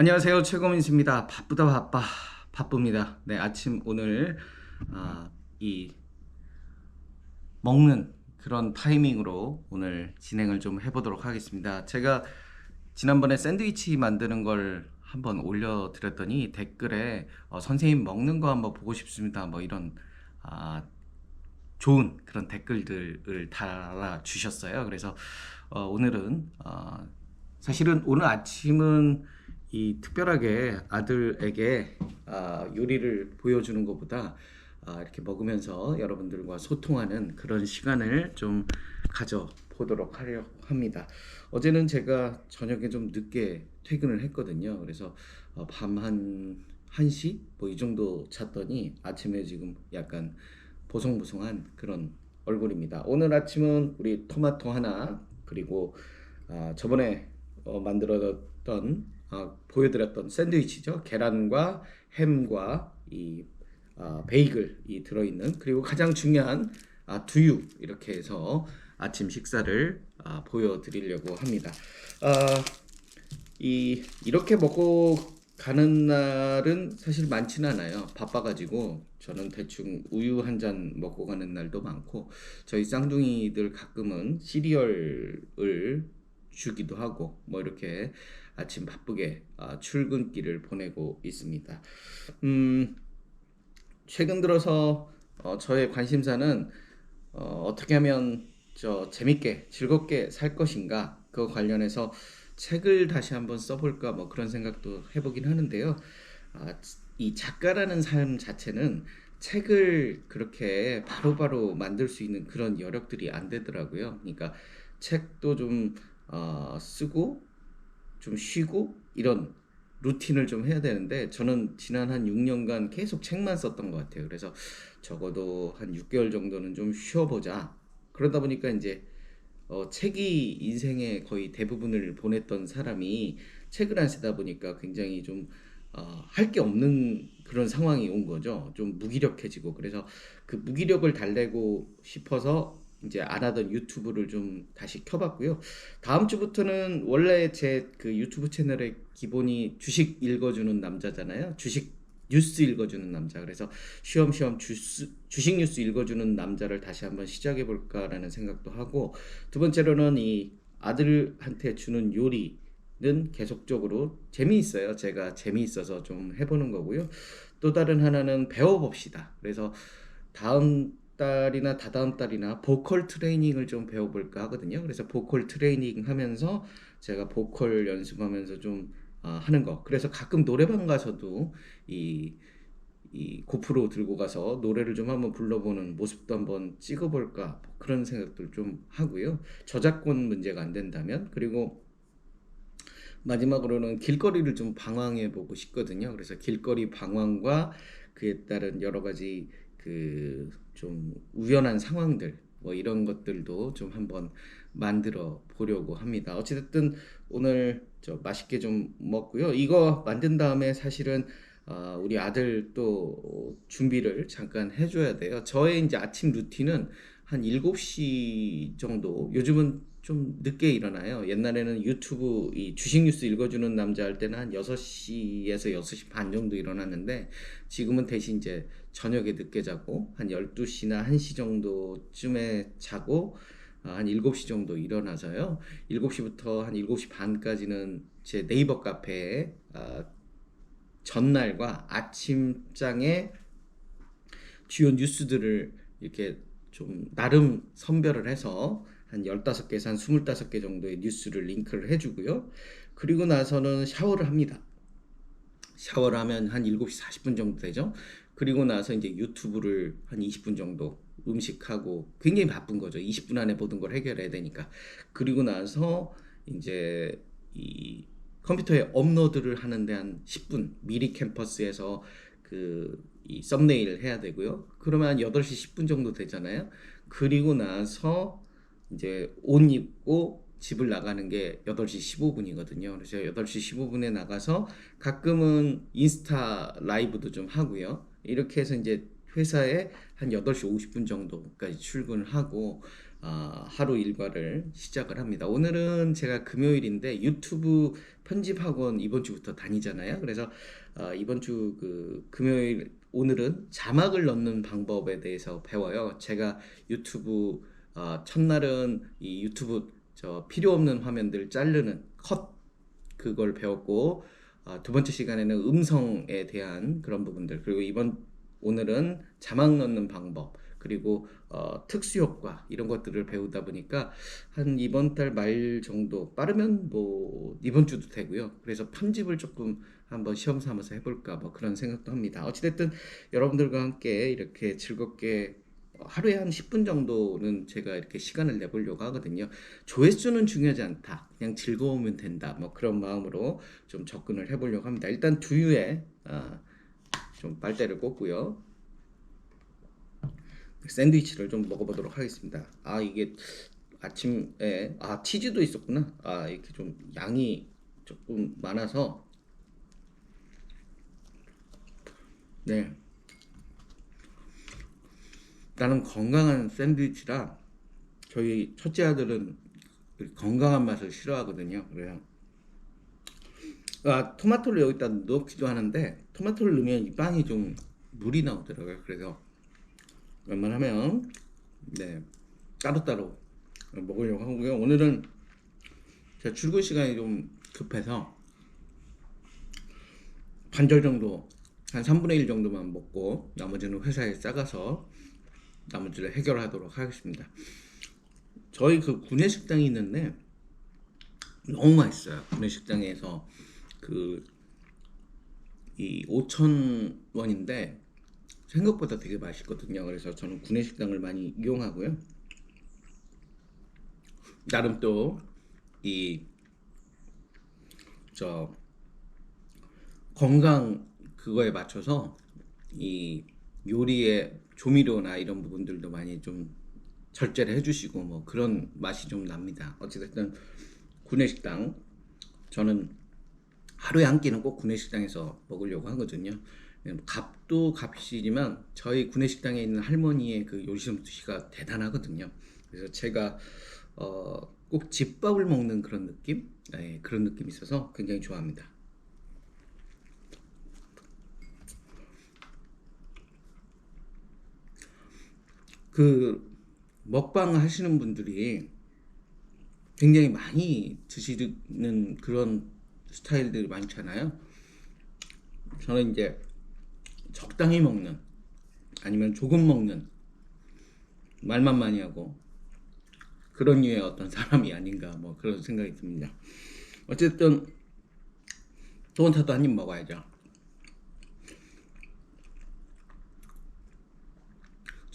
안녕하세요 최고민수입니다. 바쁘다 바빠 바쁩니다. 네 아침 오늘 아, 이 먹는 그런 타이밍으로 오늘 진행을 좀 해보도록 하겠습니다. 제가 지난번에 샌드위치 만드는 걸 한번 올려드렸더니 댓글에 어, 선생님 먹는 거 한번 보고 싶습니다. 뭐 이런 아, 좋은 그런 댓글들을 달아 주셨어요. 그래서 어, 오늘은 어, 사실은 오늘 아침은 이 특별하게 아들에게 아, 요리를 보여주는 것보다 아, 이렇게 먹으면서 여러분들과 소통하는 그런 시간을 좀 가져 보도록 하려 합니다. 어제는 제가 저녁에 좀 늦게 퇴근을 했거든요. 그래서 어, 밤한 1시 뭐 이 정도 잤더니 아침에 지금 약간 보송보송한 그런 얼굴입니다. 오늘 아침은 우리 토마토 하나 그리고 아, 저번에 어, 만들었던 아, 보여드렸던 샌드위치죠. 계란과 햄과 이 아, 베이글이 들어있는 그리고 가장 중요한 아, 두유 이렇게 해서 아침 식사를 아, 보여드리려고 합니다. 아, 이 이렇게 먹고 가는 날은 사실 많지는 않아요. 바빠가지고 저는 대충 우유 한 잔 먹고 가는 날도 많고 저희 쌍둥이들 가끔은 시리얼을 주기도 하고 뭐 이렇게 아침 바쁘게 아, 출근길을 보내고 있습니다. 음, 최근 들어서 어, 저의 관심사는 어, 어떻게 하면 저 재밌게 즐겁게 살 것인가 그 관련해서 책을 다시 한번 써볼까 뭐 그런 생각도 해보긴 하는데요. 아, 이 작가라는 삶 자체는 책을 그렇게 바로 바로 만들 수 있는 그런 여력들이 안 되더라고요. 그러니까 책도 좀 어, 쓰고 좀 쉬고 이런 루틴을 좀 해야 되는데 저는 지난 한 6년간 계속 책만 썼던 것 같아요. 그래서 적어도 한 6개월 정도는 좀 쉬어보자. 그러다 보니까 이제 어, 책이 인생의 거의 대부분을 보냈던 사람이 책을 안 쓰다 보니까 굉장히 좀 어, 할 게 없는 그런 상황이 온 거죠. 좀 무기력해지고 그래서 그 무기력을 달래고 싶어서 이제 안 하던 유튜브를 좀 다시 켜봤고요. 다음 주부터는 원래 제 그 유튜브 채널의 기본이 주식 읽어주는 남자잖아요. 주식 뉴스 읽어주는 남자. 그래서 쉬엄쉬엄 주스, 주식 뉴스 읽어주는 남자를 다시 한번 시작해 볼까라는 생각도 하고 두 번째로는 이 아들한테 주는 요리는 계속적으로 재미있어요. 제가 재미있어서 좀 해보는 거고요. 또 다른 하나는 배워봅시다. 그래서 다음 달이나 다다음 달이나 보컬 트레이닝을 좀 배워볼까 하거든요. 그래서 보컬 트레이닝 하면서 제가 보컬 연습하면서 좀 어, 하는 거. 그래서 가끔 노래방 가서도 이, 이 고프로 들고 가서 노래를 좀 한번 불러보는 모습도 한번 찍어볼까 뭐 그런 생각들 좀 하고요. 저작권 문제가 안 된다면 그리고 마지막으로는 길거리를 좀 방황해 보고 싶거든요. 그래서 길거리 방황과 그에 따른 여러 가지 그 좀 우연한 상황들 뭐 이런 것들도 좀 한번 만들어 보려고 합니다. 어찌됐든 오늘 저 맛있게 좀 먹고요. 이거 만든 다음에 사실은 어, 우리 아들 또 준비를 잠깐 해줘야 돼요. 저의 이제 아침 루틴은 한 7시 정도, 요즘은 좀 늦게 일어나요. 옛날에는 유튜브 이 주식 뉴스 읽어주는 남자 할 때는 한 6시에서 6시 반 정도 일어났는데 지금은 대신 이제 저녁에 늦게 자고 한 12시나 1시 정도쯤에 자고 아, 한 7시 정도 일어나서요. 7시부터 한 7시 반까지는 제 네이버 카페에 아, 전날과 아침장에 주요 뉴스들을 이렇게 좀 나름 선별을 해서 한 15개에서 한 25개 정도의 뉴스를 링크를 해주고요. 그리고 나서는 샤워를 합니다. 샤워를 하면 한 7시 40분 정도 되죠. 그리고 나서 이제 유튜브를 한 20분 정도 음식하고 굉장히 바쁜 거죠. 20분 안에 모든 걸 해결해야 되니까. 그리고 나서 이제 이 컴퓨터에 업로드를 하는데 한 10분 미리 캠퍼스에서 그 이 썸네일 해야 되고요. 그러면 한 8시 10분 정도 되잖아요. 그리고 나서 이제 옷 입고 집을 나가는 게 8시 15분이거든요. 그래서 8시 15분에 나가서 가끔은 인스타 라이브도 좀 하고요. 이렇게 해서 이제 회사에 한 8시 50분 정도까지 출근을 하고 어, 하루 일과를 시작을 합니다. 오늘은 제가 금요일인데 유튜브 편집 학원 이번 주부터 다니잖아요. 그래서 어, 이번 주 그 금요일 오늘은 자막을 넣는 방법에 대해서 배워요. 제가 유튜브 어, 첫날은 이 유튜브 저 필요 없는 화면들 자르는 컷 그걸 배웠고 어, 두 번째 시간에는 음성에 대한 그런 부분들 그리고 이번 오늘은 자막 넣는 방법 그리고 어, 특수 효과 이런 것들을 배우다 보니까 한 이번 달 말 정도 빠르면 뭐 이번 주도 되고요. 그래서 편집을 조금 한번 시험 삼아서 해볼까 뭐 그런 생각도 합니다. 어찌됐든 여러분들과 함께 이렇게 즐겁게 하루에 한 10분 정도는 제가 이렇게 시간을 내보려고 하거든요. 조회수는 중요하지 않다. 그냥 즐거우면 된다. 뭐 그런 마음으로 좀 접근을 해보려고 합니다. 일단 두유에 아, 좀 빨대를 꽂고요. 샌드위치를 좀 먹어보도록 하겠습니다. 아 이게 아침에 아 치즈도 있었구나. 아 이렇게 좀 양이 조금 많아서 네. 나는 건강한 샌드위치라 저희 첫째 아들은 그 건강한 맛을 싫어하거든요. 그래요. 아, 토마토를 여기다 넣기도 하는데 토마토를 넣으면 이 빵이 좀 물이 나오더라고요. 그래서 웬만하면 네 따로따로 먹으려고 하고요. 오늘은 제가 출근 시간이 좀 급해서 반절 정도 한 3분의 1 정도만 먹고 나머지는 회사에 싸가서 나머지를 해결하도록 하겠습니다. 저희 그 구내식당이 있는데 너무 맛있어요. 구내식당에서 그 이 5천 원인데 생각보다 되게 맛있거든요. 그래서 저는 구내식당을 많이 이용하고요. 나름 또 이 저 건강 그거에 맞춰서 이 요리의 조미료나 이런 부분들도 많이 좀 절제를 해주시고 뭐 그런 맛이 좀 납니다. 어찌됐든 구내식당 저는 하루에 한 끼는 꼭 구내식당에서 먹으려고 하거든요. 값도 값이지만 저희 구내식당에 있는 할머니의 그 요리 솜씨가 대단하거든요. 그래서 제가 어, 꼭 집밥을 먹는 그런 느낌, 네, 그런 느낌이 있어서 굉장히 좋아합니다. 그 먹방 하시는 분들이 굉장히 많이 드시는 그런 스타일들이 많잖아요. 저는 이제 적당히 먹는 아니면 조금 먹는 말만 많이 하고 그런 류의 어떤 사람이 아닌가 뭐 그런 생각이 듭니다. 어쨌든 돈 타도 한 입 먹어야죠.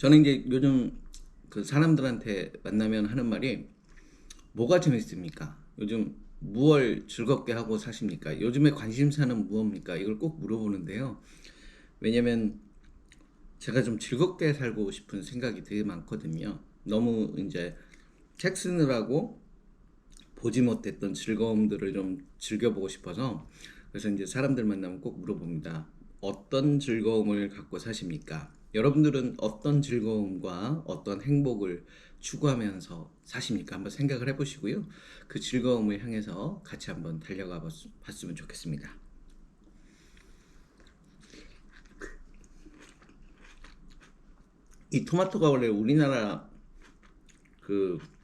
저는 이제 요즘 그 사람들한테 만나면 하는 말이 뭐가 재밌습니까? 요즘 무얼 즐겁게 하고 사십니까? 요즘에 관심사는 무엇입니까? 이걸 꼭 물어보는데요. 왜냐면 제가 좀 즐겁게 살고 싶은 생각이 되게 많거든요. 너무 이제 책 쓰느라고 보지 못했던 즐거움들을 좀 즐겨보고 싶어서 그래서 이제 사람들 만나면 꼭 물어봅니다. 어떤 즐거움을 갖고 사십니까? 여러분들은 어떤 즐거움과 어떤 행복을 추구하면서 사십니까? 한번 생각을 해보시고요. 그 즐거움을 향해서 같이 한번 달려가 봤으면 좋겠습니다. 이 토마토가 원래 우리나라 그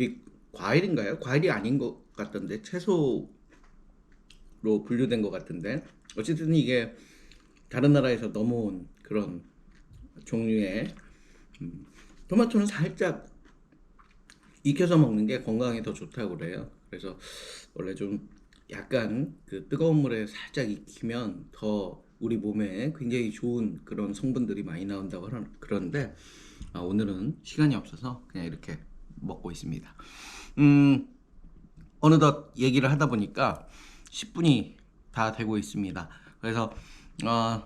이 과일인가요? 과일이 아닌 것 같던데 채소로 분류된 것 같은데 어쨌든 이게 다른 나라에서 넘어온 그런 종류의 음, 토마토는 살짝 익혀서 먹는 게 건강에 더 좋다고 그래요. 그래서 원래 좀 약간 그 뜨거운 물에 살짝 익히면 더 우리 몸에 굉장히 좋은 그런 성분들이 많이 나온다고 그런데 아, 오늘은 시간이 없어서 그냥 이렇게 먹고 있습니다. 음, 어느덧 얘기를 하다 보니까 10분이 다 되고 있습니다. 그래서 어,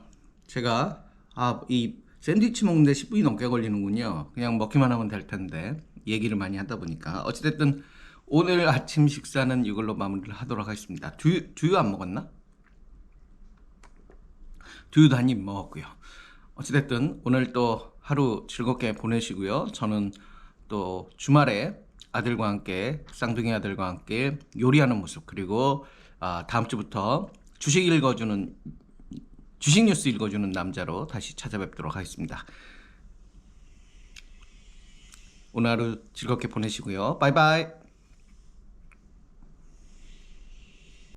제가 아, 이 샌드위치 먹는데 10분이 넘게 걸리는군요. 그냥 먹기만 하면 될 텐데 얘기를 많이 하다 보니까 어찌됐든 오늘 아침 식사는 이걸로 마무리를 하도록 하겠습니다. 두유, 두유 안 먹었나? 두유도 한 입 먹었고요. 어찌됐든 오늘 또 하루 즐겁게 보내시고요. 저는 또 주말에 아들과 함께 쌍둥이 아들과 함께 요리하는 모습 그리고 아, 다음 주부터 주식 읽어주는 주식 뉴스 읽어주는 남자로 다시 찾아뵙도록 하겠습니다. 오늘 하루 즐겁게 보내시고요. 바이바이.